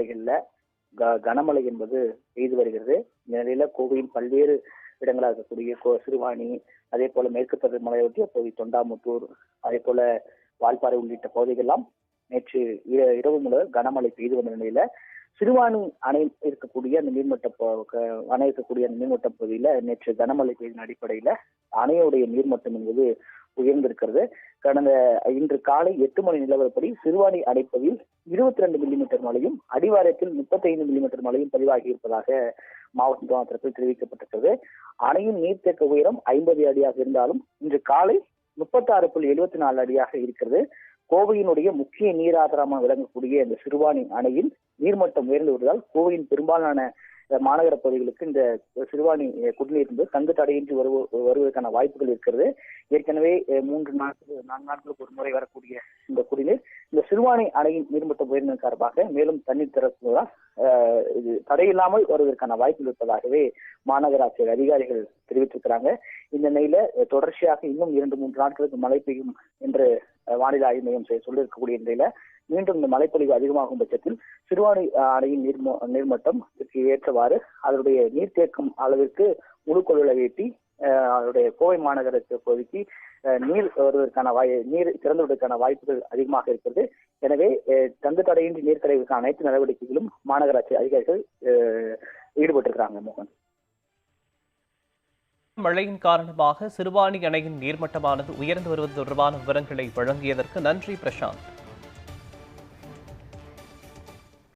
நிலைகள்ல க- கனமழை என்பது பெய்து வருகிறது. இந்த நிலையில கோவையின் பல்வேறு இடங்களாக இருக்கக்கூடிய கோ- சிறுவாணி அதே போல மேற்கு தொடர் மலையொட்டிய பகுதி தொண்டாமுத்தூர் அதே போல வால்பாறை உள்ளிட்ட பகுதிகளெல்லாம் நேற்று இரவு முதல் கனமழை பெய்து வந்த நிலையில சிறுவாணி அணை இருக்கக்கூடிய அந்த நீர்மட்ட அணை இருக்கக்கூடிய அந்த நீர்மட்ட பகுதியில நேற்று கனமழை பெய்தின் அடிப்படையில அணையுடைய நீர்மட்டம் என்பது உயர்ந்திருக்கிறது. கடந்த இன்று காலை எட்டு மணி நிலவரப்படி சிறுவாணி அடைப்பதில் இருபத்தி ரெண்டு மில்லிமீட்டர் மழையும் அடிவாரத்தில் முப்பத்தைந்து மில்லிமீட்டர் மழையும் பதிவாகி இருப்பதாக மாவட்ட நிர்வாக தரப்பில் தெரிவிக்கப்பட்டிருக்கிறது. அணையின் நீர்த்தேக்க உயரம் ஐம்பது அடியாக இருந்தாலும் இன்று காலை முப்பத்தாறு புள்ளி எழுபத்தி நாலு அடியாக இருக்கிறது. கோவையினுடைய முக்கிய நீர் ஆதாரமாக விளங்கக்கூடிய இந்த சிறுவாணி அணையில் நீர்மட்டம் உயர்ந்து வருவதால் கோவையின் பெரும்பாலான மாநகர பகுதிகளுக்கு இந்த சிறுவாணி குடிநீர் வந்து தங்கு தடையின்றி வருவ வருவதற்கான வாய்ப்புகள் இருக்கிறது. ஏற்கனவே மூன்று நாட்கள் நான்கு நாட்களுக்கு ஒரு முறை வரக்கூடிய இந்த குடிநீர் இந்த சிறுவாணி அணையின் நீர்மட்டம் உயர்ந்ததன் காரணமாக மேலும் தண்ணீர் திறப்பதால் இது தடையில்லாமல் வருவதற்கான வாய்ப்புகள் இருப்பதாகவே மாநகராட்சி அதிகாரிகள் தெரிவித்திருக்கிறாங்க. இந்த நிலையில தொடர்ச்சியாக இன்னும் இரண்டு மூன்று நாட்களுக்கு மழை பெய்யும் என்று வானிலை ஆய்வு மையம் சொல்லியிருக்கக்கூடிய நிலையில மீண்டும் இந்த மழைப்பொழிவு அதிகமாகும் பட்சத்தில் சிறுவாணி அணையின் நீர் நீர்மட்டம் இதற்கு ஏற்றவாறு அதனுடைய நீர்த்தேக்கம் அளவிற்கு முழு கொள்ளளவை எட்டி அஹ், அதனுடைய கோவை மாநகரத்தை பகுதிக்கு அஹ், நீர் வருவதற்கான வாய் நீர் திறந்துவிடுவதற்கான வாய்ப்புகள் அதிகமாக இருக்கிறது. எனவே தந்து தடையின்றி நீர் கிடைவதற்கான அனைத்து நடவடிக்கைகளும் மாநகராட்சி அதிகாரிகள் ஈடுபட்டிருக்கிறாங்க மோகன். மழையின் காரணமாக சிறுவாணி அணையின் நீர்மட்டமானது உயர்ந்து வருவது தொடர்பான விவரங்களை வழங்கியதற்கு நன்றி பிரசாந்த்.